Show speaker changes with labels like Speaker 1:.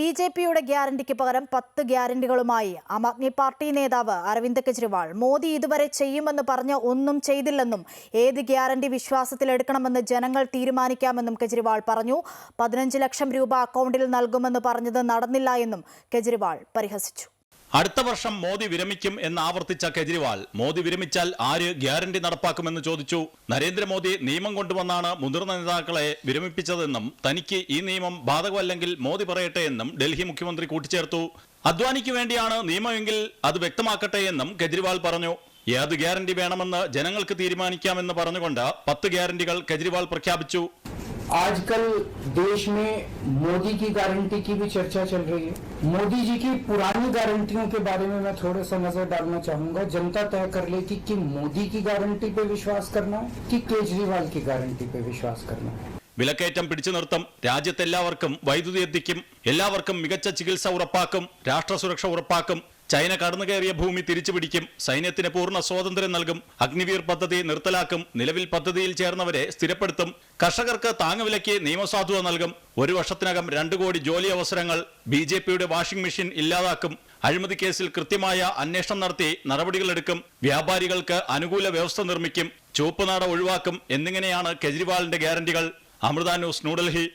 Speaker 1: B J പിയുടെ ഗ്യാരണ്ടിക്ക് പകരം പത്ത് ഗ്യാരണ്ടികളുമായി ആം ആദ്മി പാർട്ടി നേതാവ് അരവിന്ദ് കെജ്രിവാൾ. മോദി ഇതുവരെ ചെയ്യുമെന്ന് പറഞ്ഞ് ഒന്നും ചെയ്തില്ലെന്നും ഏത് ഗ്യാരണ്ടി വിശ്വാസത്തിലെടുക്കണമെന്ന് ജനങ്ങൾ തീരുമാനിക്കാമെന്നും കെജ്രിവാൾ പറഞ്ഞു. പതിനഞ്ച് ലക്ഷം രൂപ അക്കൗണ്ടിൽ നൽകുമെന്ന് പറഞ്ഞത് നടന്നില്ല എന്നും കെജ്രിവാൾ പരിഹസിച്ചു.
Speaker 2: അടുത്ത വർഷം മോദി വിരമിക്കും എന്ന് ആവർത്തിച്ച കെജ്രിവാൾ. മോദി വിരമിച്ചാൽ ആര് ഗ്യാരണ്ടി നടപ്പാക്കുമെന്ന് ചോദിച്ചു. നരേന്ദ്രമോദി നിയമം കൊണ്ടുവന്നാണ് മുതിർന്ന നേതാക്കളെ വിരമിപ്പിച്ചതെന്നും തനിക്ക് ഈ നിയമം ബാധകമല്ലെങ്കിൽ മോദി പറയട്ടെ എന്നും ഡൽഹി മുഖ്യമന്ത്രി കൂട്ടിച്ചേർത്തു. അദ്വാനിക്ക് വേണ്ടിയാണ് നിയമമെങ്കിൽ അത് വ്യക്തമാക്കട്ടെ എന്നും കെജ്രിവാൾ പറഞ്ഞു. ഏത് ഗ്യാരണ്ടി വേണമെന്ന് ജനങ്ങൾക്ക് തീരുമാനിക്കാമെന്ന് പറഞ്ഞുകൊണ്ട് പത്ത് ഗ്യാരണ്ടികൾ കെജ്രിവാൾ പ്രഖ്യാപിച്ചു.
Speaker 3: आजकल देश में मोदी की गारंटी की भी चर्चा चल रही है मोदी जी की पुरानी गारंटियों के बारे में मैं थोड़ा सा नजर डालना चाहूंगा जनता तय कर लेगी कि मोदी की गारंटी पे विश्वास करना है कि केजरीवाल की गारंटी पे विश्वास करना है
Speaker 2: വിലക്കയറ്റം പിടിച്ചു നിർത്തും രാജ്യത്തെല്ലാവർക്കും വൈദ്യുതി എത്തിക്കും എല്ലാവർക്കും മികച്ച ചികിത്സ ഉറപ്പാക്കും രാഷ്ട്ര സുരക്ഷ ഉറപ്പാക്കും ചൈന കടന്നു കയറിയ ഭൂമി തിരിച്ചു പിടിക്കും. സൈന്യത്തിന് പൂർണ സ്വാതന്ത്ര്യം നൽകും. അഗ്നിവീർ പദ്ധതി നിർത്തലാക്കും. നിലവിൽ പദ്ധതിയിൽ ചേർന്നവരെ സ്ഥിരപ്പെടുത്തും. കർഷകർക്ക് താങ്ങുവിലയ്ക്ക് നിയമസാധുത നൽകും. ഒരു വർഷത്തിനകം രണ്ടു കോടി ജോലി അവസരങ്ങൾ ബി ജെ പിയുടെ വാഷിംഗ് മെഷീൻ ഇല്ലാതാക്കും. അഴിമതി കേസിൽ കൃത്യമായ അന്വേഷണം നടത്തി നടപടികളെടുക്കും. വ്യാപാരികൾക്ക് അനുകൂല വ്യവസ്ഥ നിർമ്മിക്കും. ചുവപ്പുനാട ഒഴിവാക്കും. എന്നിങ്ങനെയാണ് കെജ്രിവാളിന്റെ ഗ്യാരണ്ടികൾ. അമൃത ന്യൂസ് ന്യൂഡൽഹി.